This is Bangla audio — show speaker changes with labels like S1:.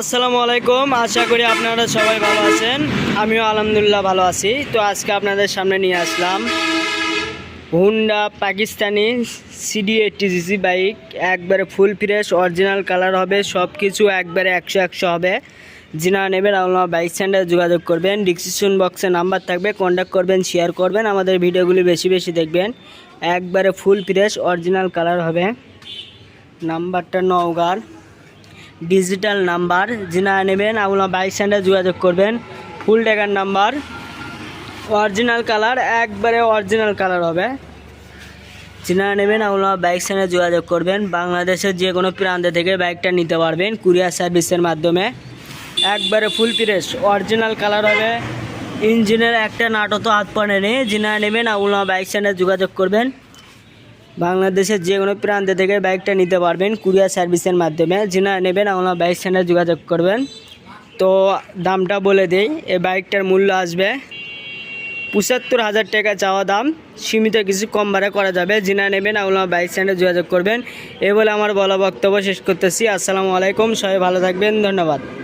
S1: আসসালামু আলাইকুম। আশা করি আপনারা সবাই ভালো আছেন। আমিও আলহামদুলিল্লাহ ভালো আছি। তো আজকে আপনাদের সামনে নিয়ে আসলাম Honda Pakistani CD eighty GC bike একবারে ফুল ফ্রেশ অরিজিনাল কালার হবে সব কিছু একবারে একশো একশো হবে। যিনা নেবেন আপনারা বাইক সেন্টারে যোগাযোগ করবেন। ডিসক্রিপশন বক্সে নাম্বার থাকবে কন্ট্যাক্ট করবেন শেয়ার করবেন, আমাদের ভিডিওগুলি বেশি বেশি দেখবেন। একবারে ফুল ফ্রেশ অরিজিনাল কালার হবে। নাম্বারটা নওগাঁর। Digital number. যিনা নেবেন আপনার বাইক সেন্টারে যোগাযোগ করবেন। ফুল টাকার নাম্বার। অরিজিনাল কালার, একবারে অরিজিনাল কালার হবে। যিনা নেবেন আপনার বাইক সেন্টারে যোগাযোগ করবেন। বাংলাদেশের যে কোনো প্রান্ত থেকে বাইকটা নিতে পারবেন কুরিয়ার সার্ভিসের মাধ্যমে। একবারে ফুল ফ্রেশ, অরিজিনাল কালার হবে। ইঞ্জিনের একটা নাটও তো হাত পড়ে নেই। যিনা নেবেন আপনার বাইক সেন্টারে যোগাযোগ করবেন। বাংলাদেশের যে কোনো প্রান্ত থেকে বাইকটা নিতে পারবেন কুরিয়ার সার্ভিসের মাধ্যমে। যিনা নেবেন, আপনার বাইক স্ট্যান্ডে যোগাযোগ করবেন। তো দামটা বলে দেই, এই বাইকটার মূল্য আসবে পঁচাত্তর হাজার টাকা চাওয়া দাম। সীমিত কিছু কম ভাড়া করা যাবে। যিনা নেবেন, আপনার বাইক স্ট্যান্ডে যোগাযোগ করবেন। এ বলে আমার বলা বক্তব্য শেষ করতেছি। আসসালামু আলাইকুম, সবাই ভালো থাকবেন, ধন্যবাদ।